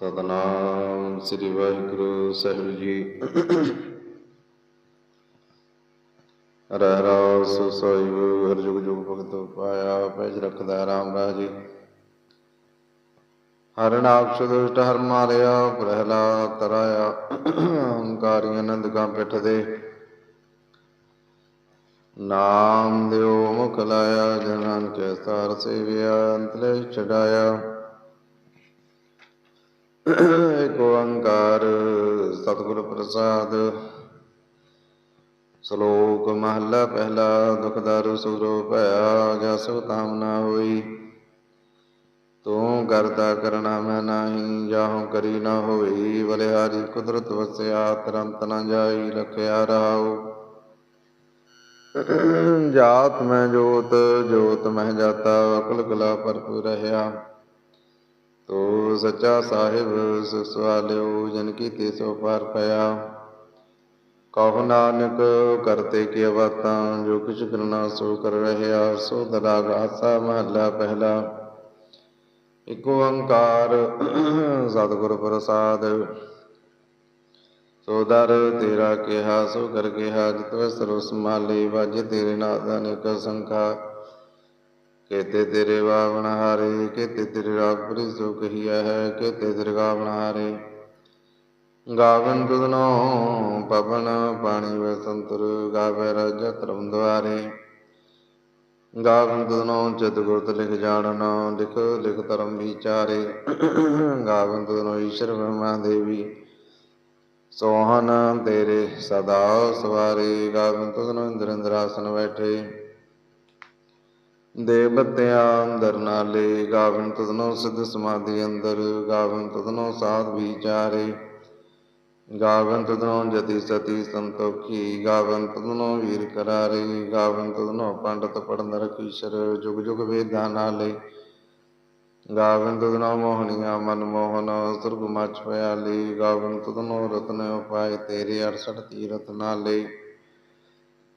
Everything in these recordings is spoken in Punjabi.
ਸਤਨਾਮ ਸ੍ਰੀ ਵਾਹਿਗੁਰੂ ਸਾਹਿਬ ਜੀ। ਰਹਿ ਰਾਸ ਸਾਹਿਬ ਹਰ ਜੁਗ ਜੁਗ ਭਗਤ ਪਾਇਆ ਪੈਜ ਰਖਦਾ ਰਾਮ ਰਾਜੇ। ਹਰ ਨਾਕਸ਼ ਦੁਸ਼ਟ ਹਰ ਮਾਰਿਆ ਪ੍ਰਹਲਾ ਤਰਾਇਆ ਹੰਕਾਰੀ ਆਨੰਦ ਕਾ ਪਿਠ ਦੇ ਨਾਮ ਦਿਓ ਮੁਖ ਲਾਇਆ, ਜਨਨ ਕੇ ਸਾਰ ਸੇਵਿਆ, ਅੰਤਲੇ ਛਡਾਇਆ। ਏਕ ਓੰਕਾਰ ਸਤਿਗੁਰ ਪ੍ਰਸਾਦ। ਸ਼ਲੋਕ ਮਹਲਾ ਪਹਿਲਾ, ਦੁਖ ਦਾਰੂ ਸੁਰੋ ਭਇਆ ਜਾ ਤਾਮ ਨਾ ਹੋਈ। ਤੂੰ ਕਰਤਾ ਕਰਣਾ ਮੈਂ ਨਾਹੀ, ਜਾਹੂ ਕਰੀ ਨਾ ਹੋਈ। ਬਲਿਹਾਰੀ ਕੁਦਰਤ ਵਸਿਆ, ਤਰੰਤ ਨ ਜਾਈ ਰਖਿਆ ਰਹਾਉ। ਜਾਤ ਮੈਂ ਜੋਤ ਜੋਤ ਮਹਿ ਜਾਤਾ, ਅਕਲ ਕਲਾ ਭਰਪੂਰ ਰਹਾ ਤੋ ਸੱਚਾ ਸਾਹਿਬ, ਸੁਸਵਾਲਿਓ, ਜਨ ਕੀ ਤੇ ਸੋ ਪਾਰ ਪਿਆ। ਕਹੋ ਨਾਨਕ, ਕਰਤੇ ਕੀ ਬਾਤਾਂ ਜੋ ਕਿਛ ਕਰਨਾ ਸੋ ਕਰ ਰਹਿਆ, ਸੋ ਦਰਾ ਗਾਸਾ ਮਹੱਲਾ ਪਹਿਲਾ। ਇਕ ਓੰਕਾਰ ਸਤਿਗੁਰ ਪ੍ਰਸਾਦ। ਸੋ ਦਰ ਤੇਰਾ ਕਿਹਾ, ਸੋ ਕਰ ਕਿਹਾ ਜਿਤਵ ਸਰੋ ਸਮਾਲੇ ਵਾਜੇ ਤੇਰੇ ਨਾਦ ਅਨੇਕ ਸੰਖਾ ਕੇਤੇ ਤੇਰੇ ਬਾਵਣ ਹਾਰੇ, ਕੇਤੇ ਤੇਰੇ ਰਾਗ ਸੋ ਕਹੀਆ ਹੈ, ਕੇਤੇ ਤੇਰੇ ਗਾਵਣ ਹਾਰੇ। ਗਾਵਨ ਤੁਧਨੋ ਪਵਨ, ਪਾਣੀ ਵੇ ਗਾਵੇ ਰਜ ਧਰਮ ਦੁਆਰੇ। ਗਾਵਨ ਤੁਧਨੋ ਚਿਤ ਗੁਰਤ ਲਿਖ ਜਾਣਨ, ਲਿਖ ਲਿਖ ਧਰਮ ਵਿਚਾਰੇ। ਗਾਵਨ ਤੁਧਨੋ ਈਸ਼ਰ ਬ੍ਰਹਮਾ ਦੇਵੀ। ਸੋਹਨ ਤੇਰੇ ਸਦਾ ਸਵਾਰੇ। ਗਾਵਨ ਤੁਧਨੋ ਇੰਦਰ ਇੰਦਰਾਸਨ ਬੈਠੇ। ਦੇਵਤਿਆਂ ਅੰਦਰ ਨਾਲੇ ਗਾਵਨ ਤੁਧਨੋ ਸਿੱਧ ਸਮਾਧੀ ਅੰਦਰ ਗਾਵਨ ਤੁਧਨੋ ਸਾਧ ਵਿਚਾਰੇ। ਗਾਵਨ ਤੁਧਨੋ ਜਤੀ ਸਤੀ ਸੰਤੋਖੀ ਗਾਵਨ ਤੁਧਨੋ ਵੀਰ ਕਰਾਰੇ ਗਾਵਨ ਤੁਧਨੋ ਪੰਡਤ ਪੜਨ ਕੀਸ਼ਰ, ਜੁਗ ਜੁਗ ਵੇਦਾਂ ਨਾਲੇ। ਗਾਵਨ ਤੁਧਨੋ ਮੋਹਣੀਆਂ ਮਨ ਮੋਹਨ, ਸੁਰਗ ਮਚ ਪਿਆਲੀ। ਗਾਵਨ ਤੁਧਨੋ ਰਤਨ ਉਪਾਏ ਤੇਰੇ 68 ਤੀਰਤ ਨਾਲੇ।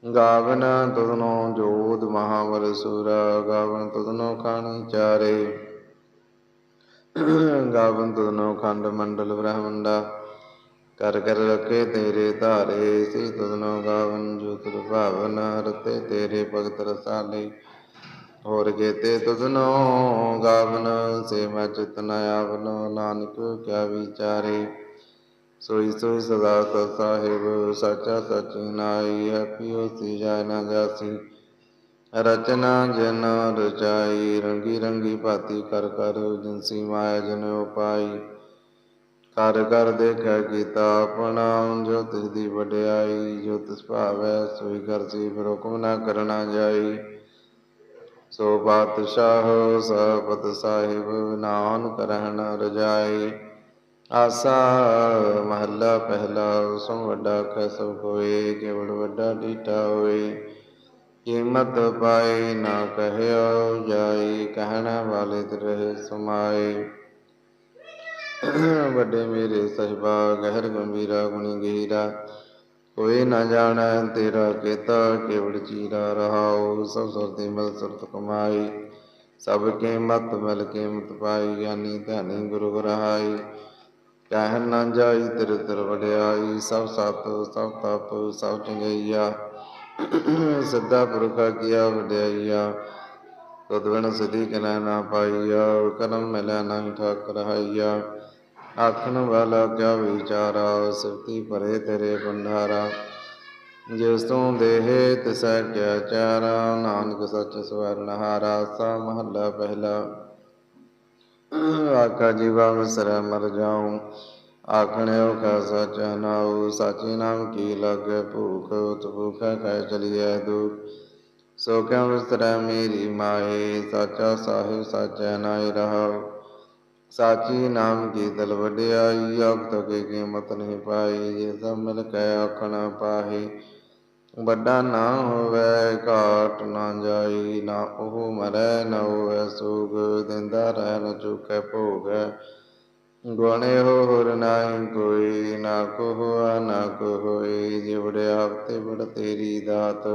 ਗਾਵਨ ਤੁਧਨੋ ਜੋਧ ਮਹਾਵਰ ਸੁਰ, ਗਾਵਨ ਤੁਧਨੋ ਖਾਣੀ ਚਾਰੇ। ਗਾਵਨ ਤੁਧਨੋ ਖੰਡ ਮੰਡਲ ਬ੍ਰਹਮੰਡਾ, ਕਰ ਕਰ ਰਖੇ ਤੇਰੇ ਧਾਰੇ ਸੇ ਤੁਧਨੋ ਗਾਵਨ ਜੋ ਭਾਵਨ ਰਤੇ ਤੇਰੇ ਭਗਤ ਰਸਾਲੇ। ਹੋਰ ਕੇਤੇ ਤੁਧਨੋ ਗਾਵਨ ਸੇ ਮੈਂ ਚਿਤ ਨ ਨਾਨਕ ਕਿਆ ਵਿਚਾਰੇ। ਸੋਈ ਸੋਈ ਸਦਾ ਸਤ ਸਾਹਿਬ ਸਾਚਾ ਸਚੀ ਨਾਈ ਹੈਪੀਓ ਸੀ ਜਾਇ ਜਾਸੀ ਰਚਨਾ ਜਨ ਰਚਾਈ ਰੰਗੀ ਰੰਗੀ ਭਾਤੀ ਕਰ ਕਰ ਜਿਨਸੀ ਮਾਇਆ ਜਨ ਉਪਾਈ ਕਰ ਕਰ ਦੇਖੈ ਕੀਤਾ ਆਪਣਾ ਜੋ ਤਿਸ ਦੀ ਵਡਿਆਈ ਜੋ ਤਿਸ ਭਾਵੈ ਸੋਈ ਕਰਸੀ ਫਿਰ ਹੁਕਮ ਨਾ ਕਰਨਾ ਜਾਈ ਸੋ ਬਾਦਸ਼ਾਹ ਸਬਤ ਸਾਹਿਬ ਨਾਨ ਕਰਹਿਣ ਰਜਾਈ ਆਸਾ ਮਹੱਲਾ ਪਹਿਲਾ ਸੋ ਵੱਡਾ ਕੈ ਸਭ ਕੋਏ ਕੇਵੜ ਵੱਡਾ ਡੀਟਾ ਹੋਏ। ਕੀਮਤ ਪਾਈ ਨਾ ਕਹਿਓ ਜਾਈ ਕਹਿਣਾ ਵਾਲੇ ਤੇਰੇ ਸਮਾਏ। ਵੱਡੇ ਮੇਰੇ ਸਹਿਬਾ, ਗਹਿਰ ਗੰਭੀਰਾ, ਗੁਣੀ ਗਹੀਰਾ। ਕੋਈ ਨਾ ਜਾਣੈ ਤੇਰਾ ਕੇਤਾ ਕੇਵੜ ਚੀਰਾ ਰਹਾਉ ਸਭ ਸਰਦੀ ਮਿਲ ਸੁਰਤ ਕਮਾਈ ਸਭ ਕੀਮਤ ਮਿਲ ਕੀਮਤ ਪਾਈ, ਗਿਆਨੀ ਧਿਆਨੀ ਗੁਰੂ ਰਹਾਈ ਕਹਿ ਨਾ ਜਾਈ ਤੇਰੇ ਦਰ ਵਡਿਆਈ, ਸਭ ਸਤ, ਸਭ ਤਪ, ਸਭ ਚੰਗਈਆ। ਸਿੱਧਾ ਪੁਰਖਾ ਕੀਆ ਵਡਿਆਈਆ। ਤਦ ਬਿਨ ਸਿਧੀ ਨਾ ਪਾਈਆ, ਕਰਮ ਮਿਲਿਆ ਨਹੀਂ ਠਾਕ ਰਹਾਈਆ ਆਖਣ ਵਾਲਾ ਕਿਆ ਵਿਚਾਰਾ ਸਿਫਤੀ ਭਰੇ ਤੇਰੇ ਭੰਡਾਰਾ। ਜਿਸ ਤੋਂ ਦੇਹ ਤਿਸੈ ਕਿਆ ਚਾਰਾ, ਨਾਨਕ ਸੱਚ ਸਵਰਨ ਹਾਰਾ, ਸਾ ਮਹੱਲਾ ਪਹਿਲਾ। ਆਖਾ ਜੀਵਾ ਵਿਸਰੈ ਮਰ ਜਾਉ ਆਖਣਿਓ ਕਾ ਸਚ ਨਾਉ, ਸਾਚੀ ਨਾਮ ਕੀ ਲਗੈ ਭੂਖ, ਉਤ ਭੂਖੈ ਕੈ ਚਲੀਐ ਦੁਖ। ਸੋ ਕਿਉ ਵਿਸਰੈ ਮੇਰੀ ਮਾਏ ਸਾਚਾ ਸਾਹਿਬ ਸਾਚੈ ਨਾਇ ਰਹਾਉ। ਸਾਚੀ ਨਾਮ ਕੀ ਦਲ ਵਡਿਆਈ ਅਬਦ ਕੇ ਕੀਮਤ ਨਹੀਂ ਪਾਈ, ਜੇ ਸਭ ਮਿਲ ਕੇ ਆਖਣਾ ਪਾਹੀ ਵੱਡਾ ਨਾ ਹੋਵੇ, ਘਾਟ ਨਾ ਜਾਈ, ਨਾ ਉਹ ਮਰੈ, ਨਾ ਹੋਵੇ ਸੁਖ, ਦਿੰਦਾ ਰਹਿ ਨ ਚੁਕੈ ਭੋਗ। ਗੁਣੇ ਹੋਰ ਨਾਹੀ ਕੋਈ, ਨਾ ਕੋ ਹੋਆ ਨਾ ਕੋ ਹੋਈ ਜਿਵੜਿਆ ਤੇ ਬੜ ਤੇਰੀ ਦਾਤ।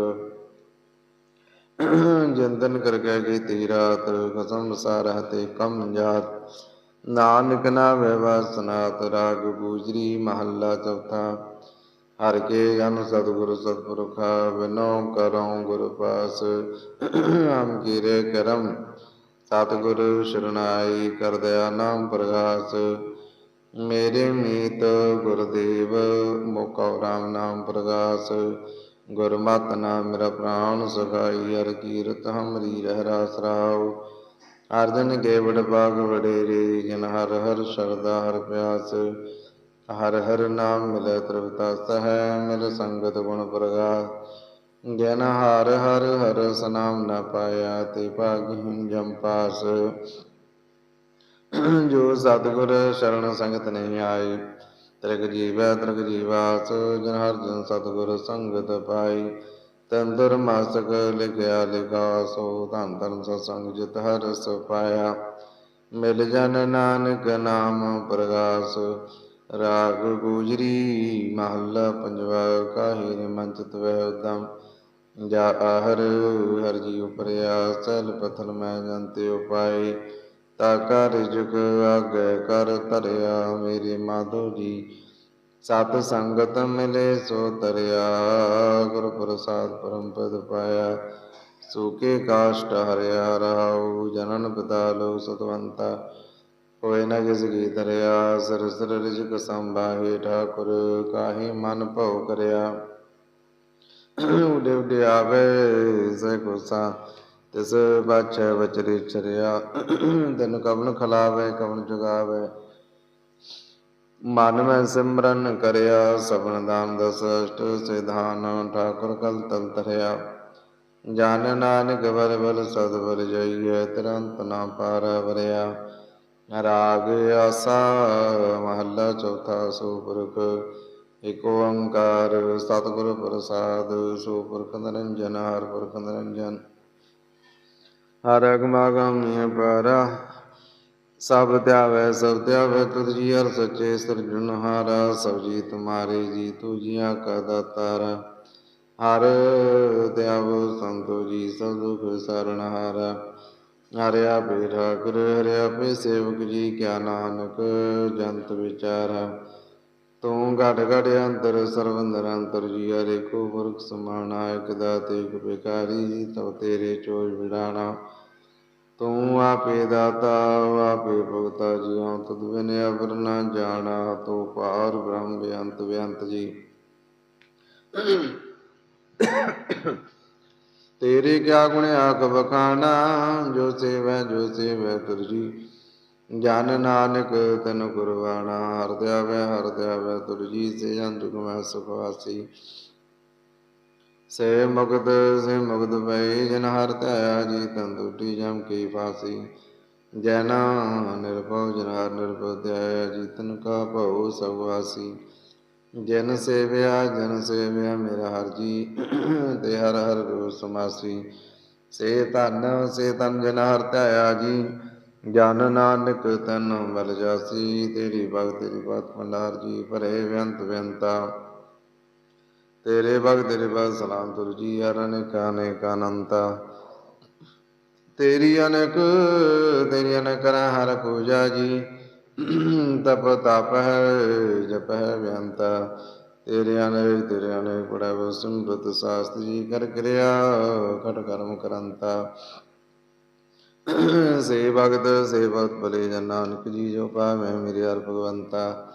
ਜੰਦਨ ਕਰ ਕੇ ਕੀਤੀ ਰਾਤ, ਕਸਮ ਸਾਰਾ ਤੇ ਕਮ ਜਾਤ। ਨਾਨਕ ਨਾਮੇ ਵਾਸਨਾਤ, ਰਾਗ ਗੂਜਰੀ ਮਹੱਲਾ ਚੌਥਾ। ਹਰ ਕੇ ਗਨ ਸਤਿਗੁਰ ਸਤਿਪੁਰਖ ਬਿਨੋ ਕਰਉ ਗੁਰ ਪਾਸ। ਹਮ ਕੀਰੇ ਕਰਮ ਸਤਿਗੁਰ ਸ਼ਰਨਾਈ ਕਰ ਦਇਆ ਨਾਮ ਪ੍ਰਗਾਸ। ਮੇਰੇ ਮੀਤ ਗੁਰਦੇਵ ਮੋਕਾ ਰਾਮ ਨਾਮ ਪ੍ਰਗਾਸ। ਗੁਰਮਤਿ ਨਾਮ ਮੇਰਾ ਪ੍ਰਾਣ ਸਖਾਈ, ਹਰ ਕੀਰਤ ਹਮਰੀ ਰਹਿ ਰਾਸ ਰਾਉ ਅਰਜਨ ਕੇ ਵਡ ਬਾਗ ਵਡੇਰੇ, ਜਨ ਹਰ ਹਰ ਸ਼ਰਦਾ ਹਰ ਪਿਆਸ। ਹਰ ਹਰ ਨਾਮ ਮਿਲੇ ਤ੍ਰਿਪਤਾ ਸਹਿ ਮਿਲ ਸੰਗਤ ਗੁਣ ਪ੍ਰਗਾਸ ਜਨ ਹਰ ਹਰ ਹਰ ਸਨਾਮ ਨ ਪਾਇਆ ਤੇ ਭਾਗਿ ਜਮ ਪਾਸ। ਜੋ ਸਤਿਗੁਰ ਸ਼ਰਨ ਸੰਗਤ ਨਹੀਂ ਆਏ, ਤ੍ਰਿਗ ਜੀਵੈ ਤ੍ਰਿਗ ਜੀਵਾਸ, ਜਨ ਹਰ ਜਨ ਸਤਿਗੁਰ ਸੰਗਤ ਪਾਈ ਤੰਦਰ ਮਾਸਕ ਲਿਖਿਆ ਲਿਖਾ ਸੋ ਧੰਨ ਧੰਨ ਸਤਸੰਗ ਜਿਤ ਹਰ ਰਸ ਪਾਇਆ। ਮਿਲ ਜਨ ਨਾਨਕ ਨਾਮ ਪ੍ਰਗਾਸ ਰਾਗ ਗੁਜਰੀ ਮਹੱਲਾ ਪੰਜਵਾ, ਕਾਹੀ ਨੇ ਮੰਚਿਤ ਉਦਮ? ਜਾ ਆਹਰ ਹਰ ਜੀ ਉਪਰਿਆ ਸਲ ਪਥਲ ਮੈਂ ਜੰਤੇ ਉਪਾਈ ਤਾ ਕਰ ਜੁਗ ਆਗੇ, ਕਰ ਧਰਿਆ ਮੇਰੇ ਮਾਧੋ ਜੀ। ਸਤ ਸੰਗਤ ਮਿਲੇ ਸੋ ਤਰਿਆ ਗੁਰ ਪ੍ਰਸਾਦ ਪਰਮ ਪਦ ਪਾਇਆ। ਸੂਕੇ ਕਾਸ਼ਟ ਹਰਿਆ ਰਹਾਉ ਜਨਨ ਪਿਤਾ ਲੋ ਸਤਵੰਤਾ। ਹੋਏ ਨ ਜਿਸ ਕੀ ਤਰਿਆ ਸਰ ਸਰ ਰਿਜਕ ਸੰਭਾਹੇ ਠਾਕੁਰ, ਕਾਹੀ ਮਨ ਭਉ ਕਰਿਆ। ਉਡੇ ਉਡੇ ਆਵੇ ਸੇ ਕੋਸਾ, ਤਿਸ ਬਾਛੈ ਵਚਰੀ ਚਰਿਆ। ਤਨ ਕਵਨ ਖਲਾਵੇ ਕਵਨ ਜਗਾਵੇ। ਮਨ ਮੈਂ ਸਿਮਰਨ ਕਰਿਆ, ਸਭਨ ਦਾਨ ਦਸ ਸਿਧਾਨ, ਠਾਕੁਰ ਕਲ ਤਲ ਤਰਿਆ ਜਾਨ ਨਾਨਕ ਬਲ ਬਲ ਸਦ ਬਲ ਜਈਐ, ਤੁਰੰਤ ਨਾ ਪਾਰ ਵਰਿਆ। ਰਾਗ ਆਸਾ, ਮਹੱਲਾ ਚੌਥਾ ਸੋ ਪੁਰਖ ਓੰਕਾਰ ਸਤਿਗੁਰ ਪ੍ਰਸਾਦ ਸੋ ਨਿਰੰਜਨ, ਹਰ ਪੁਰਖ ਨਿਰੰਜਨ। ਹਰ ਅਗਮਾਗਮ ਪਰਾ ਸਭ ਧਿਆਵੈ ਸਭ ਧਿਆਵੈ ਤੁਧ ਜੀ ਹਰ ਸੱਚੇ ਸਿਰਜਣਹਾਰਾ ਸਭ ਜੀ ਤੁਮਾਰੇ ਜੀ ਤੂ ਜੀਆਂ ਕਾ ਦਾਤਾਰਾ ਹਰ ਧਿਆਵ ਸੰਤੋ ਜੀ ਸਭ ਦੁਖ ਸਰਣਹਾਰਾ ਹਰਿ ਆਪੇ ਠਾਕੁਰ ਹਰਿ ਆਪੇ ਸੇਵਕ ਜੀ ਕਿਆ ਨਾਨਕ, ਜੰਤ ਵਿਚਾਰਾ। ਤੂੰ ਘਟ ਘਟ ਅੰਤਰ ਸਰਬ ਅੰਦਰ ਜੀ, ਹਰੇ ਕੋ ਪੁਰਖ ਸਮਾਣਾ, ਇਕ ਦਾਤੇ, ਇਕ ਬਿਕਾਰੀ ਤਉ ਤੇਰੇ ਚੋਜ ਵਿਡਾਣਾ ਤੂੰ ਆਪੇ ਦਾਤਾ, ਆਪੇ ਭਗਤਾ ਜੀਉ ਤੁਧ ਬਿਨ ਅਵਰ ਨਾ ਜਾਣਾ, ਤੂੰ ਪਾਰ ਬ੍ਰਹਮ ਬੇਅੰਤ ਬੇਅੰਤ ਜੀ। ਤੇਰੇ ਕਿਆ ਗੁਣ ਆਖ ਬਖਾਨਾ ਜੋ ਸੇਵੈ ਜੋ ਸੇਵੈ ਤੁਰਜੀ। ਜਨ ਨਾਨਕ ਤਨ ਕੁਰਬਾਨਾ ਹਰ ਧਿਆਵੈ ਹਰਦਿਆ ਵੈ ਤੁਰਜੀ, ਸੇ ਜਨ ਜੁਗ ਮੈਂ ਸੇ ਮੁਕਤ ਸੇ ਮੁਕਤ ਪਈ ਜਨ ਹਰ ਧਿਆਇਆ ਜੀ ਤਨ ਟੂਟੀ ਜਮ ਕੀ ਫਾਸੀ। ਜੈਨਾ ਨਿਰਭਉ, ਜਨ ਹਰ ਨਿਰਭਉ ਧਿਆਇਆ, ਜੀ ਤਨ ਕਾ ਭਉ ਸਗਵਾਸੀ ਜਨ ਸੇਵਿਆ ਜਨ ਸੇਵਿਆ ਮੇਰਾ ਹਰ ਜੀ, ਤੇ ਹਰ ਹਰ ਰੋ ਸਮਾਸੀ। ਸੇ ਧਨ ਸੇ ਧਨ ਜਨ ਹਰ ਧਿਆਇਆ ਜੀ, ਜਨ ਨਾਨਕ ਤਨ ਬਲ ਜਾਸੀ। ਤੇਰੀ ਭਗਤ, ਤੇਰੀ ਬਾਤ ਭੰਡਾਰ ਜੀ, ਭਰੇ ਬੇਅੰਤ ਬੇਅੰਤਾ। ਤੇਰੇ ਭਗਤ ਤੇਰੇ ਭਗਤ ਸਲਾਮ ਤੁਰ ਜੀ, ਹਰ ਅਨੇਕ ਅਨੇਕ ਤੇਰੀ ਅਨਕ, ਤੇਰੀ ਅਨੇਕ ਹਰ ਪੂਜਾ ਜੀ ਤਪ ਤਪ ਹੈ, ਜਪ ਹੈ ਬੇਅੰਤਾ ਤੇਰੇ ਅਨੇਕ ਤੇਰੇ ਅਨੇਕ ਪੜਾਵ ਸਿਮਰਤ ਸਾਸਤ ਜੀ ਕਰ ਕਿਰਿਆ ਕਟ ਕਰਮ ਕਰੰਤਾ। ਸੇ ਭਗਤ ਸੇ ਭਗਤ ਭਲੇ ਜਨ ਨਾਨਕ ਜੀ, ਜੋ ਪਾਵੈ ਮੇਰੇ ਹਰ ਭਗਵੰਤਾ।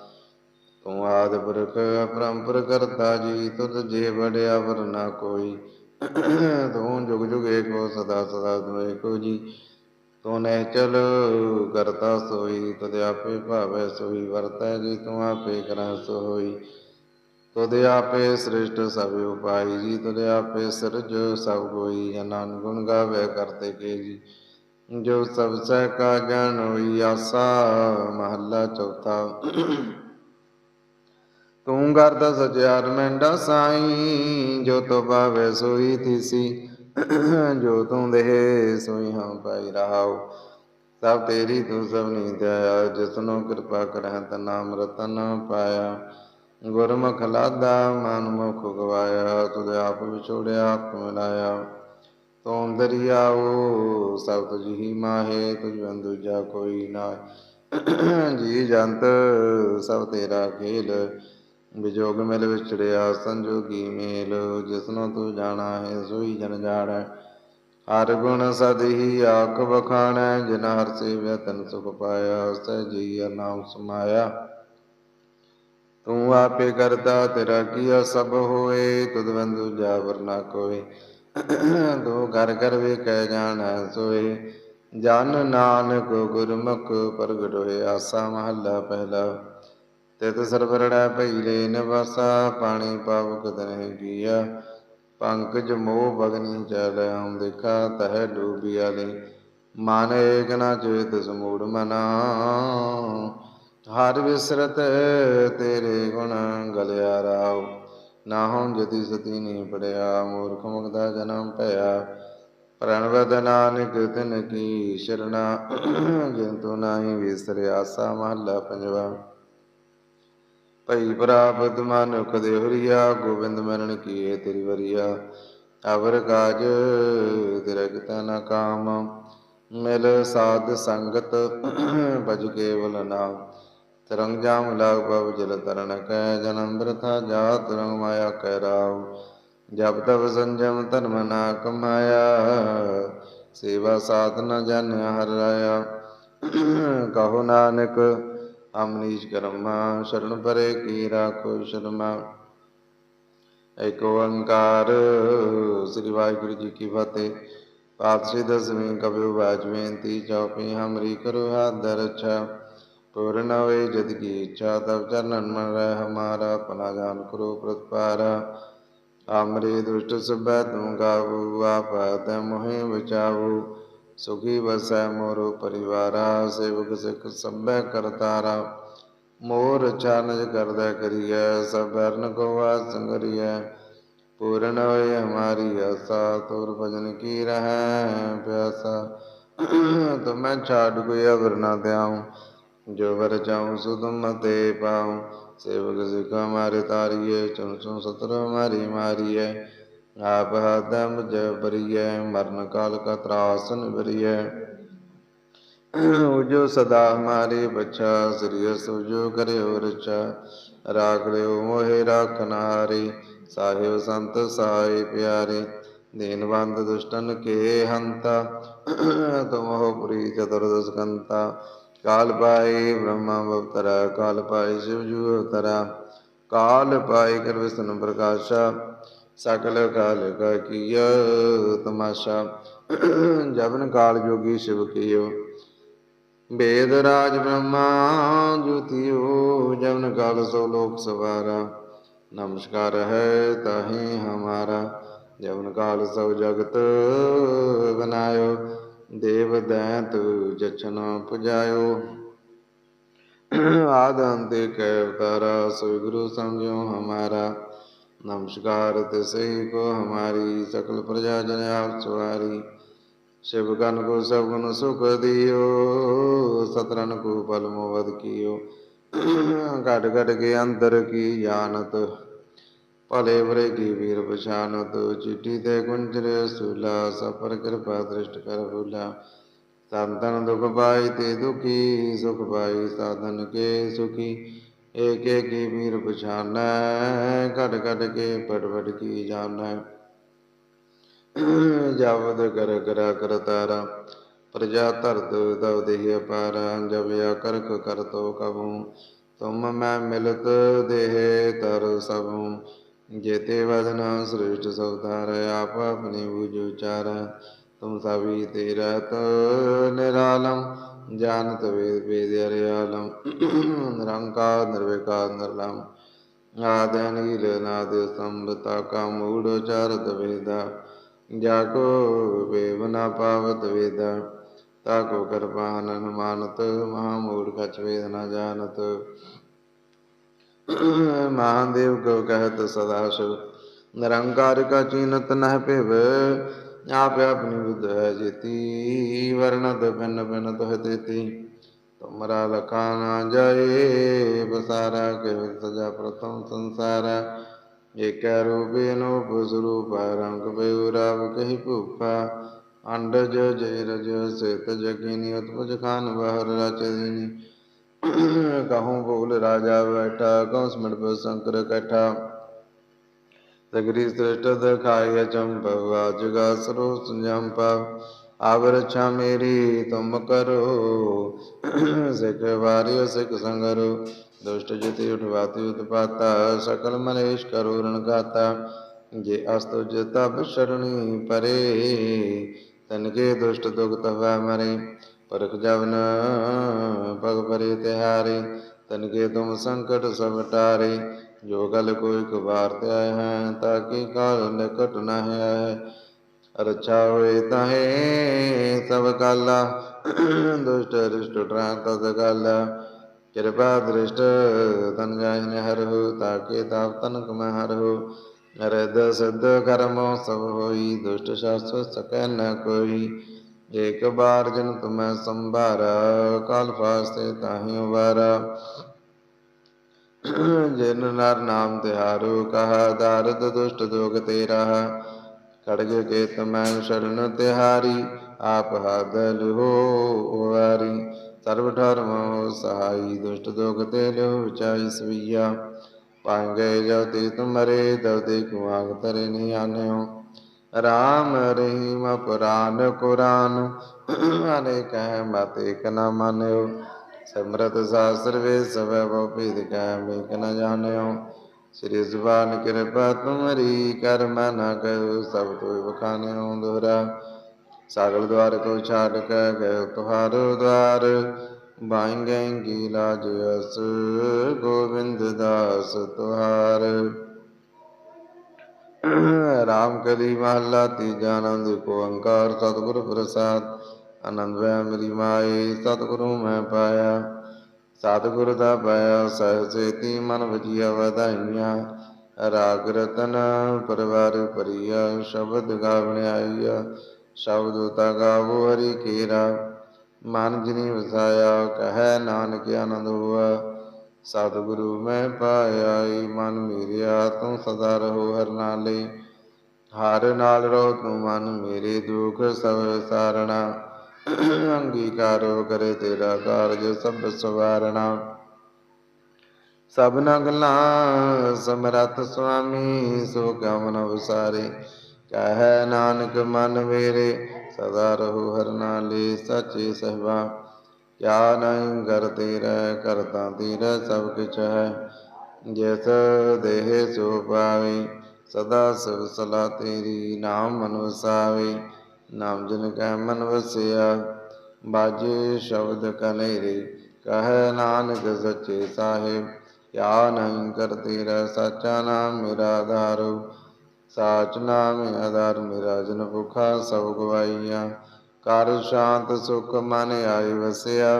ਤੂੰ ਆਦ ਪੁਰਖ ਪਰੰਪਰ ਕਰਤਾ ਜੀ, ਤੁਧ ਜੇ ਵੜਿਆ ਵਰ ਨਾ ਕੋਈ। ਤੂੰ ਜੁਗ ਜੁਗ ਏਕੋ ਸਦਾ ਸਦਾ ਤੂੰ ਏਕੋ ਜੀ। ਤੂੰ ਨੇ ਚਲ ਕਰਤਾ ਸੋਈ ਤਦ ਆਪੇ ਭਾਵੈ ਸੋਈ, ਵਰਤੈ ਜੀ ਤੂੰ ਆਪੇ ਕਰੈ ਸੋ ਹੋਈ ਤੁਧ ਆਪੇ ਸ੍ਰਿਸ਼ਟ ਸਭ ਉਪਾਈ ਜੀ, ਤੁਧ ਆਪੇ ਸਿਰਜ ਸਭ ਕੋਈ ਜਨਨ ਗੁਣ ਗਾਵੇ ਕਰਤੇ ਕੇ ਜੀ। ਜੋ ਸਭ ਸਹਿ ਕਾ ਜਨ ਹੋਈ, ਆਸਾ ਮਹੱਲਾ ਚੌਥਾ। ਤੂੰ ਕਰਦਾ ਸਚਿਆਰ ਮੈਂਡਾ ਸਾਈ, ਜੋ ਤੋ ਪਾਵੇ ਸੋਈ ਥੀਸੀ। ਜੋ ਤੂੰ ਦੇ ਸੋਈ ਹਾਂ ਪਾਈ ਰਹਾਉ ਸਭ ਤੇਰੀ ਤੂੰ ਸਭ ਨੀ ਦਇਆ। ਜਿਸਨੋ ਕਿਰਪਾ ਕਰਹਿ ਤਾ ਨਾਮ ਰਤਨ ਪਾਇਆ। ਗੁਰਮੁਖ ਲਾਦਾ ਮਨ ਮੁਖ ਗਵਾਇਆ। ਤੁਧ ਆਪ ਵਿਛੋੜਿਆ, ਆਪ ਮਿਲਾਇਆ। ਤੂੰ ਦਰਿਆਓ, ਸਭ ਤੁਝ ਹੀ ਮਾਹੇ। ਤੁਝ ਦੂਜਾ ਕੋਈ ਨਾ ਜੀ ਜੰਤ, ਸਭ ਤੇਰਾ ਖੇਲ। ਵਿਜੋਗ ਮਿਲ ਵਿਛੜਿਆ, ਸੰਜੋਗੀ ਮੇਲ, ਜਿਸਨੂੰ ਤੂੰ ਜਾਣਾ ਹੈ, ਸੋਈ ਜਨ ਜਾਣੈ। ਹਰ ਗੁਣ ਸਦਹੀ ਆਖ ਬਖਾਣੈ ਜਿਨ ਹਰ ਸੇਵਿਆ ਤਨ ਸੁਖ ਪਾਇਆ, ਸਹਿ ਨਾਮ ਸਮਾਇਆ ਤੂੰ ਆਪੇ ਕਰਤਾ ਤੇਰਾ ਕੀਆ ਸਭ ਹੋਏ, ਤੁਧ ਬੰਦੂ ਜਾਵਰ ਨਾ ਕੋਏ। ਤੂੰ ਘਰ ਘਰ ਕਹਿ ਜਾਣੈ ਸੋਏ। ਜਨ ਨਾਨਕ ਗੁਰਮੁਖ ਪ੍ਰਗਟ ਹੋਏ ਆਸਾ ਮਹੱਲਾ ਪਹਿਲਾ। ਤਿਤ ਸਰਵਰੜਾ ਭਈਲੇ ਨਿਵਾਸਾ, ਪਾਣੀ ਪਾਵਕ ਤਨਹਿ ਕੀਆ। ਪੰਕਜ ਮੋਹ ਬਗਨੀ ਚਲ ਹਮ ਦੇਖਾ, ਤਹ ਡੂਬਿਆ ਲੈ ਮਨ ਏਕ ਨਾ ਚੇਤ ਸਮੂੜ ਮਨਾ। ਹਰ ਵਿਸਰਤ ਤੇਰੇ ਗੁਣ ਗਲਿਆ ਰਾਉ ਨਾ ਹਉ ਜਤੀ ਸਤੀ ਨਹੀਂ ਪੜਿਆ, ਮੂਰਖ ਮੁਗਦਾ ਜਨਮ ਭਇਆ। ਪ੍ਰਣਵਦ ਨਾਨਕ ਤਿਨ ਕੀ ਸ਼ਰਣਾ ਜਿਨ ਤੂੰ ਨਾਹੀ ਵਿਸਰਿਆ ਆਸਾ ਮਹੱਲਾ ਪੰਜਵਾ। ਭਈ ਪ੍ਰਾਪਤ ਮਨੁਖ ਦੇ ਹਰੀਆ, ਗੋਬਿੰਦ ਮਰਨ ਕੀਏ ਤੇਰੀ ਵਰੀਆ। ਅਵਰ ਕਾਜ ਤੇਰਾ ਕਿਤਾ ਕਾਮ, ਮਿਲ ਸਾਧ ਸੰਗਤ ਭਜ ਕੇਵਲ ਨਾਮ। ਤਰੰਗ ਜਾਮ ਲਾਗ ਪਵ ਜਲ ਤਰਨ ਕੈ, ਜਨਮ ਬ੍ਰਥਾ ਜਾਤ ਰੰਗ ਮਾਇਆ ਕੈ ਰਾਵ ਜਬ ਤਬ ਸੰਜਮ ਧਰਮ ਨਾ ਕਮਾਇਆ, ਸੇਵਾ ਸਾਧ ਨ ਜਾਣਿਆ ਹਰ ਰਾਇਆ ਕਹੋ ਨਾਨਕ ਅਮਨੀਸ਼ ਕਰਮਾ ਸ਼ਰਨ ਪਰੇ ਕੀ ਰਾਖੋ ਸ਼ਰਮਾ ਏਕ ਓੰਕਾਰ ਸ੍ਰੀ ਵਾਹਿਗੁਰੂ ਜੀ ਕੀ ਫਤਿਹ ਪਾਤਸ਼ਾਹੀ ਦਸਵੀਂ ਕਬਿਉ ਬਾਜ ਬੇਨਤੀ ਚੌਪੀ ਹਮਰੀ ਕਰੋ ਹਾਥ ਦਰਛਾ पूर्ण वे जद की इच्छा तब चरणन मन रह हमारा अपना जान करो प्रतिपारा आमरे दुष्ट सब तुम गावो आप मोहे बचावो सुखी बसै मोरो परिवार, सेवक सिख सब करतारा। मोर चानज करदै करिय सबको संगरिय। पूर्ण होए हमारी आशा तोर भजन की रह प्यासा। तो मैं छाड़ कोई अवर ना त्याऊं जो वर चाहूँ सो तुम ते पाऊँ। सेवक सिख हमारे तारिये चुन चुन सतर हमारी मारिय। ਆਪ ਹਦਮ ਜਬਰੀਐ ਮਰਨ ਕਾਲ ਕਾ ਤਰਾਸ ਨਿਵਰੀਐ ਉਜੋ ਸਦਾ ਹਮਾਰੇ ਬਚਾ ਸ੍ਰੀ ਸੁਜੋ ਕਰਿਓ ਰਚਾ ਰਾਖ ਲਿਓ ਮੋਹਿ ਰਾਖਨਾਰੇ ਸਾਹਿਬ ਸੰਤ ਸਾਈ ਪਿਆਰੇ। ਦੇਨਵੰਦ ਦੁਸ਼ਟਨ ਕੇ ਹੰਤਾ ਤੁਮਹੁ ਪੁਰੀ ਚਤੁਰਦਸਕੰਤਾ ਕਾਲ ਪਾਏ ਬ੍ਰਹਮਾ ਅਵਤਾਰਾ, ਕਾਲ ਪਾਏ ਸ਼ਿਵ ਜੂ ਅਵਤਾਰਾ। ਕਾਲ ਪਾਏ ਕਰ ਪ੍ਰਕਾਸ਼ਾ। ਸਕਲ ਕਾਲ ਕਾ ਕੀਆ ਤਮਾਸ਼ਾ। ਜਬਨ ਕਾਲ ਜੋਗੀ ਸ਼ਿਵ ਕੀਓ। ਬੇਦ ਰਾਜ ਬ੍ਰਹਮਾ, ਜੁਤਿਓ। ਜਬਨ ਕਾਲ ਸੋ ਲੋਕ ਸਵਾਰਾ। ਨਮਸਕਾਰ ਹੈ ਤਾਹੀ ਹਮਾਰਾ। ਜਬਨ ਕਾਲ ਸਭ ਜਗਤ ਬਨਾਇਓ। ਦੇਵ ਦੈਂਤ ਜਚਨ ਪੁਜਾਇਓ। ਆਦੰਤੇ ਕੈ ਅਵਤਾਰਾ ਸੋ ਗੁਰੂ ਸਮਝਿਓ ਹਮਾਰਾ। नमस्कार तिसई को हमारी सकल प्रजा जन आप सवारी शिव गन को सब गुण सुख दियो सतरन को पल मोवद कियो घट घट के अंदर की जानत ਭਲੇ ਬਰੇ ਕੀ ਵੀਰ ਪਛਾਨਤ ਚਿੱਠੀ ਤੇ ਗੁੰਜਰ ਸੁਲਾ ਸਫਰ ਕਿਰਪਾ ਦ੍ਰਿਸ਼ਟ ਕਰ ਫੁਲਾ ਸੰਤਨ ਦੁਖ ਪਾਈ ਤੇ ਦੁਖੀ ਸੁਖ ਪਾਈ ਸਾਧਨ ਕੇ ਸੁਖੀ ਏਕ ਏਕ ਕੀ ਪੀਰ ਪਛਾਨੈ ਘਟ ਘਟ ਕੇ ਪਟ ਪਟ ਕੀ ਜਾਣੈ। ਜਪਦ ਕਰ ਕਰਾ ਕਰਤਾਰਾ ਪ੍ਰਜਾ ਧਰਤ ਦਵ ਦੇਹ ਅਪਾਰ ਜਬ ਯਾ ਕਰਖ ਕਰਤੋ ਕਬੂ। ਤੁਮ ਮੈਂ ਮਿਲਤ ਦੇਹ ਤਰ ਸਭੂ, ਜੇਤੇ ਵਦਨਾ ਸ੍ਰਿਸ਼ਟ ਸਵਤਾਰ ਆਪ ਆਪਣੀ ਬੂਝ ਉਚਾਰ। ਤੁਮ ਸਭੀ ਤੇਰਾ ਤੋ ਨਿਰਾਲਮ ਜਾਣਤ ਵੇਦ ਵੇਦਿਆ ਰਿਆਲਮ ਨਿਰੰਕਾਰ ਨਿਰਵਿਕਾਰ ਨਿਰਲਮ ਆਦਿਨ ਗਿਲ ਨਾਦ ਸੰਭਤਾ ਕਾ ਮੂੜ ਚਾਰਤ ਵੇਦਾ ਜਾ ਕੋ ਵੇਵਨਾ ਪਾਵਤ ਵੇਦਾ ਤਾ ਕੋ ਕਰਪਾਨ ਅਨੁਮਾਨਤ ਮਹਾ ਮੂੜ ਕਛ ਵੇਦ ਨਾ ਜਾਣਤ ਮਹਾਦੇਵ ਕੋ ਕਹਤ ਸਦਾ ਸੁ ਨਿਰੰਕਾਰ ਕਾ ਚੀਨਤ ਨਹਿ ਭਿਵ आप अपनी बुद्ध है जीती वर्ण तो भिन्न भिन्न तो है देती तुमरा लखा ना जाए बसारा के सजा प्रथम संसारा एक रूपे नूप स्वरूप रंग बेउराव कही पुफा अंडज जय रज श्वेत जगिनी उत्पज खान बहर रचनी कहूँ बोल राजा बैठा कहूँ स्मृत शंकर कठा ਕਠਾ ਸਗਰੀ ਸ੍ਰਿਸ਼ਟ ਦਿਖਾਈ ਅਚੰਭਵ ਜਗਾ ਸਰੋ ਸੰਜੰਪਾ ਆਵ ਰਛਾ ਮੇਰੀ ਤੁਮ ਕਰੋ, ਸਿਖ ਵਾਰਿਓ ਸਿਖ ਸੰਗਰੋ। ਦੁਸ਼ਟ ਜਿਤਿ ਉਠਵਾਤੀ ਉਤਪਾਤਾ, ਸਕਲ ਮਲੇਸ਼ ਕਰੋ ਰਣ ਗਾਤਾ ਜੇ ਅਸਤੁ ਜਤਬ ਸ਼ਰਣੀ ਪਰੇ ਤਨ ਕੇ ਜੋ ਗਲ ਕੋਈ ਕੁਬਾਰ ਤੇ ਆਏ ਹੈ ਤਾਕਿ ਕਾਲ ਨਿਕਟ ਨ ਹੈ? ਰਛਾ ਹੋਏ ਤਾਹੇ ਸਭ ਕਾਲਾ ਦੁਸ਼ਟ ਰਿਸ਼ਟ ਟਰਾਂ ਤਦ ਕਾਲਾ ਕਿਰਪਾ ਦ੍ਰਿਸ਼ਟ ਤਨ ਜਾਇਨ ਹਰ ਹੋ ਤਾਕੇ ਤਾਪ ਤਨ ਕਮ ਹਰ ਹੋ? ਰਦ ਸਿੱਧ ਕਰਮੋ ਸਭ ਹੋਈ, ਦੁਸ਼ਟ ਸ਼ਾਸਤਰ ਸਕੈ ਨ ਕੋਈ। ਏਕ ਬਾਰ ਜਨ ਤੁਮੈ ਸੰਭਾਰਾ, ਕਾਲ ਫਾਸਤੇ ਤਾਹੀ ਉਬਾਰਾ ਜਿਨ ਨਰ ਨਾਮ ਤਿਹਾਰੂ ਕਹਾ ਦਾਰਦ ਦੁਸ਼ਟ ਦੋਗ ਤੇਰਾ। ਖੜਗ ਕੇ ਤਮੈ ਸ਼ਰਨ ਤਿਹਾਰੀ, ਆਪ ਹਦ ਲਿਹੋ ਵਾਰੀ। ਸਰਬ ਧਰਮ ਸਹਾਈ, ਦੁਸ਼ਟ ਦੋਗ ਤੇ ਲਿਹੋ ਵਿਚਾਈ ਸਵਈਆ ਪਾਂਗੇ ਜੋ ਤੇ ਤੁਮਰੇ ਦਵਦੇ ਕੁਆਗ ਤਰੇ ਨਹੀਂ ਆਨਿਓ। ਰਾਮ ਰਹੀਮ ਪੁਰਾਨ ਕੁਰਾਨ, ਅਨੇਕ ਹੈ ਮਤ ਇਕ ਨ ਮਾਨਿਓ। ਸਮਰਤ ਸਾਸਤਰ ਵੇ ਸਭੈ ਬਹੁ ਭੇਦ ਕੈ ਮੇਕ ਜਾਣਿਓ। ਸ੍ਰੀ ਜ਼ੁਬਾਨ ਕਿਰਪਾ ਤੁਮਰੀ, ਕਰ ਮਨ ਕਹਿ, ਸਭ ਤੋਇ ਬਖਾਨਿਓ ਦੋਹਰਾ। ਸਾਗਲ ਦਵਾਰ ਕੋ ਛਾੜ ਕੇ ਗਏ ਤੁਹਾਰੋ ਦਵਾਰ ਬਾਈਂਗੇ ਲਾਜ ਅਸ, ਗੋਬਿੰਦ ਦਾਸ ਤੁਹਾਰ। ਰਾਮ ਕਲੀ ਮਹੱਲਾ, ਤੀਜਾ ਨੰਦ ਕੋ ਅੰਕਾਰ, ਸਤਿਗੁਰ ਪ੍ਰਸਾਦ। ਆਨੰਦ ਵੈ ਮੇਰੀ ਮਾਏ ਸਤਿਗੁਰੂ ਮੈਂ ਪਾਇਆ। ਸਤਿਗੁਰ ਦਾ ਪਾਇਆ ਸਹਿ ਸੇਤੀ ਮਨ ਵਜੀਆ ਵਧਾਈਆਂ। ਰਾਗ ਰਤਨ ਪਰਵਾਰ ਪਰੀਆ ਸ਼ਬਦ ਗਾਵਣ ਆਈਆ। ਸ਼ਬਦ ਤਾ ਗਾਵੋ ਹਰੀ ਕੇਰਾ ਮਨ ਜਿਨੀ ਵਸਾਇਆ, ਕਹੈ ਨਾਨਕ ਆਨੰਦ ਹੋਆ। ਸਤਿਗੁਰੂ ਮੈਂ ਪਾਇਆ, ਈ ਮਨ ਮੇਰਿਆ, ਤੂੰ ਸਦਾ ਰਹੋ ਹਰ ਨਾਲੇ। ਹਰ ਨਾਲ ਰਹੋ ਤੂੰ ਮਨ ਮੇਰੇ ਦੁਖ ਸਭ ਸਾਰਣਾ। ਅੰਗੀਕਾਰੋ ਕਰੇ ਤੇਰਾ ਕਾਰਜ ਸਭ ਸਵਾਰਣਾ। ਸਭਨਾ ਗੱਲਾਂ ਸਮਰੱਥ ਸੁਆਮੀ, ਸੋ ਕਮਨ ਵਿਸਾਰੇ ਕਹੈ ਨਾਨਕ ਮਨ ਮੇਰੇ ਸਦਾ ਰਹੋ ਹਰ ਨਾਲੇ ਸੱਚੇ ਸਹਿਬਾ। ਕਿਆ ਨਹੀਂ ਕਰ ਤੇਰਾ ਕਰਤਾ ਤੇਰਾ, ਸਭ ਕਿਛ ਹੈ। ਜਿਸ ਦੇਹ ਸੋ ਪਾਵੇ, ਸਦਾ ਸਿਵ ਸਲਾ ਤੇਰੀ ਨਾਮ ਮਨ ਨਾਮ ਜਨ ਕੈ ਮਨ ਵਸਿਆ, ਬਾਜੇ ਸ਼ਬਦ ਕਨੇਰੇ ਕਹੈ ਨਾਨਕ ਸੱਚੇ ਸਾਹਿਬ ਕਿਆ ਨਹੀਂ ਕਰ ਤੇਰਾ ਸਾਚਾ ਨਾਮ ਮੇਰਾ ਆਧਾਰੋ, ਸਾਚ ਨਾਮ ਆਧਾਰ, ਮੇਰਾ ਜਨ ਭੁਖਾ ਸਭ ਗਵਾਈਆ ਕਰ ਸ਼ਾਂਤ ਸੁਖ ਮਨ ਆਏ ਵਸਿਆ,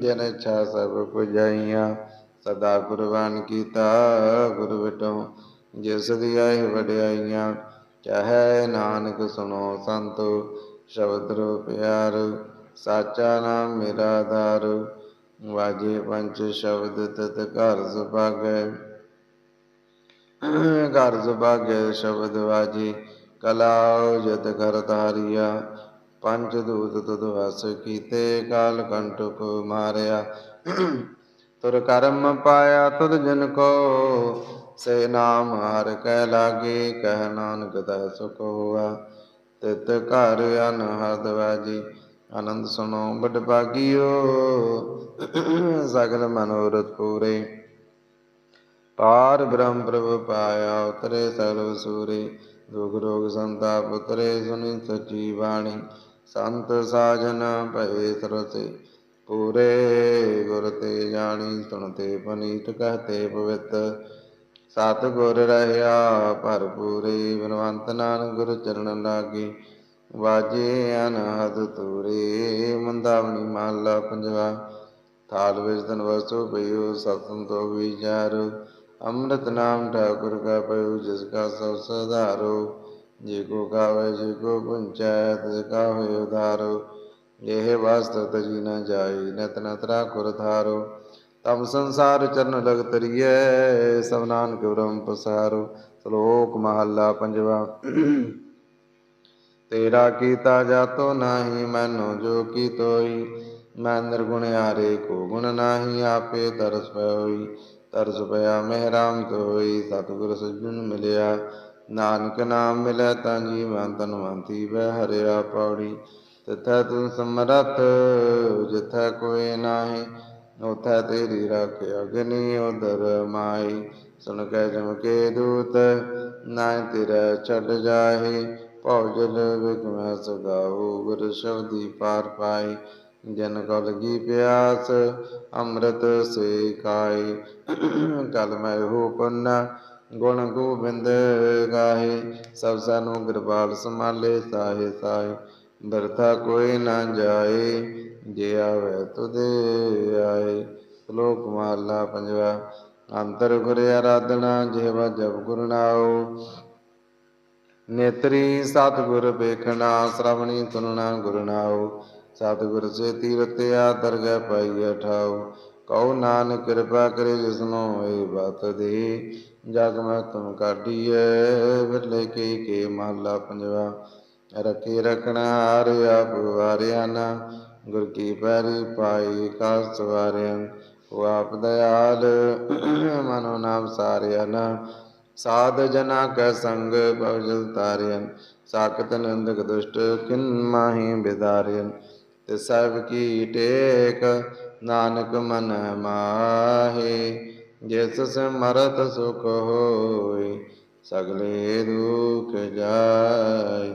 ਜਨ ਇੱਛਾ ਸਭ ਪੁਜਾਈਆਂ, ਸਦਾ ਕੁਰਬਾਨ ਕੀਤਾ ਗੁਰ ਵਿਟੋ ਜਿਸ ਦੀ ਆਏ ਵਡਿਆਈਆਂ ਚਾਹੇ ਨਾਨਕ ਸੁਣੋ ਸੰਤੋ, ਸ਼ਬਦ ਰੋ ਪਿਆਰ ਸਾਚਾ ਨਾਮ ਮੇਰਾ ਆਧਾਰ, ਵਾਜੇ ਪੰਜ ਸ਼ਬਦ ਤਤ ਘਰ ਸੁਭਾਗੈ। ਘਰ ਸੁਭਾਗੈ ਸ਼ਬਦ ਵਾਜੇ ਕਲਾਉ ਜਤ ਘਰ ਧਾਰਿਆ ਪੰਜ ਦੂਤ ਤੁਧ ਵਸ ਕੀਤੇ, ਕਾਲ ਕੰਟਕ ਮਾਰਿਆ। ਤੁਰ ਕਰਮ ਪਾਇਆ ਤੁਧ ਜਨ ਕੋ ਸੇ ਨਾਮ ਹਰ ਕੈ ਲਾਗੇ, ਕਹਿ ਨਾਨਕ ਤੈ ਸੁਖ ਹੋਆ। ਤਿਤ ਘਰ ਅਨਹਦ ਵਾਜੀ, ਆਨੰਦ ਸੁਨੋ ਬੜ ਭਾਗਿਓ। ਸਗਲ ਮਨੋਰਥ ਪੂਰੇ। ਪਾਰ ਬ੍ਰਹਮ ਪ੍ਰਭ ਪਾਇਆ, ਉਤਰੇ ਸਰਵ ਸੂਰੇ। ਦੁਖ ਰੋਗ ਸੰਤਾਪ ਉਤਰੇ ਸੁਨੀ ਸਚੀ ਬਾਣੀ। ਸੰਤ ਸਾਜਨ ਭਏ ਸਰਸੇ, ਪੂਰੇ ਗੁਰ ਤੇ ਜਾਣੀ, ਸੁਣਤੇ ਪਨੀਤ, ਕਹਤੇ ਪਵਿੱਤ। ਸਤ ਗੁਰ ਰਹਿਆ ਭਰਪੂਰੇ, ਬਨਵੰਤ ਨਾਨਕ ਗੁਰ ਚਰਨ ਲਾਗੇ। ਵਾਜੇ ਅਨਹਦ ਤੂਰੇ ਮੰਦਾਵਣੀ ਮਹਲਾ ਪੰਜਵਾ। ਥਾਲ ਵਿੱਚ ਤਨ ਵਸੋ ਪਈਓ ਸਤਨ ਤੋ ਵਿਚਾਰੋ ਅੰਮ੍ਰਿਤ ਨਾਮ ਠਾਕੁਰ ਕਾ ਪਇਓ ਜਿਸ ਕਾ ਸਭ ਸਧਾਰੋ। ਜੇ ਕੋ ਗਾਵੇ, ਜੇ ਕੋ ਪੁੰਚੈ ਤਿਸ ਕਾ ਹੋਇ ਉਧਾਰੋ। ਇਹ ਵਾਸਤਵ ਤਜੀ ਨ ਜਾਈ, ਨਤ ਨਤ ਰਾਖੁਰ ਧਾਰੋ। ਤਬ ਸੰਸਾਰ ਚਰਨ ਲਗ ਤਰੀਐ ਸਭ ਨਾਨਕ ਬ੍ਰਹਮ ਪਸਾਰੋ। ਸ਼ਲੋਕ ਮਹੱਲਾ ਪੰਜਵਾ। ਤੇਰਾ ਕੀਤਾ ਜਾਤੋ ਨਾਹੀ, ਮੈਨੋ ਜੋ ਕੀ ਤੋਈ ਮੈਂ ਨਿਰਗੁਣ ਹਾਰੇ ਕੋ ਗੁਣ ਨਾਹੀ, ਆਪੇ ਤਰਸ ਪੈ ਹੋਈ ਤਰਸ ਪਿਆ ਮਹਿਰਾਮ ਤੋਈ ਸਤਿਗੁਰ ਸੱਜਣ ਮਿਲਿਆ। ਨਾਨਕ ਨਾਮ ਮਿਲੈ ਤਾਂ ਜੀਵਨ ਤਨਵੰਤੀ ਬੈ ਹਰਿਆ ਪੌੜੀ। ਤਿਥੈ ਤੂੰ ਸਮਰਥ, ਜਿਥੈ ਕੋਈ ਨਾਹੀ। ਉਥੈ ਤੇਰੀ ਰੱਖ ਅਗਨੀ ਉਦਰ ਮਾਈ ਸੁਣ ਕੇ ਜਮਕੇ ਦੂਤ ਨਾਇ ਤੇਰਾ ਛੱਡ ਜਾਹੇ। ਭਉ ਜਲ ਵਿਗਮੈ ਸਗਾਉ ਗੁਰ ਸ਼ਬਦੀ ਪਾਰ ਪਾਈ ਜਨ ਕੋ ਲਗੀ ਪਿਆਸ, ਅੰਮ੍ਰਿਤ ਸੇ ਖਾਈ ਕਲ ਮੈਂ ਹੋ ਪੁੰਨ, ਗੁਣ ਗੋਬਿੰਦ ਗਾਹੇ। ਸਭ ਸਾਨੂੰ ਕਿਰਪਾਲ ਸੰਭਾਲੇ, ਸਾਹੇ ਸਾਹੇ। ਬਰਤਾ ਕੋਈ ਨਾ ਜਾਏ, ਜੇ ਆਵੇ ਤੁਦੇ ਆਏ। ਸ਼ਲੋਕ ਮਹਲਾ ਪੰਜਵਾ, ਅੰਤਰ ਗੁਰ ਆਰਾਧਨਾ ਜਿਹਵਾ ਜਪ ਗੁਰ ਨਾਉ। ਨੇਤਰੀ ਸਤਿਗੁਰ ਵੇਖਣਾ ਸ਼ਰਵਣੀ ਸੁਨਣਾ ਗੁਰ ਨਾਉ। ਸਤਿਗੁਰ ਸੇ ਤੀਰਥ ਦਰਗਹਿ ਪਾਈਐ ਠਾਉ ਕਉ ਨਾਨਕ ਕਿਰਪਾ ਕਰੇ ਜਿਸਨੋ ਇਹ ਬਤ ਦੇ। ਜਗ ਮੈਂ ਤੁਮ ਕਾਢੀਐ, ਵਿਰਲੇ ਕੇ ਕੇ ਮਹਲਾ ਪੰਜਵਾ। ਰਖੇ ਰਖਣਾ ਹਾਰ ਆਪ ਵਾਰਿਆ ਨਾ, ਗੁਰ ਕੀ ਪੈਰੀ ਪਾਈ ਕਾਸ ਸਵਾਰਿਆ। ਉਹ ਆਪ ਦਇਆਲ ਮਨੋ ਨਾਮ ਸਾਰਿਆ ਨਾ, ਸਾਧ ਜਨਾ ਕੈ ਸੰਗ ਭਵਜਲ ਤਾਰਿਆ। ਸਾਖਤ ਨੰਦਕ ਦੁਸ਼ਟ ਕਿਨ ਮਾਹੀ ਬਿਦਾਰਿਆ। ਤੇ ਸਭ ਕੀ ਟੇਕ ਨਾਨਕ ਮਨ ਮਾਹੇ, ਜਿਸ ਸਮਰਤ ਸੁਖ ਹੋਏ, ਸਗਲੇ ਦੁਖ ਜਾਏ।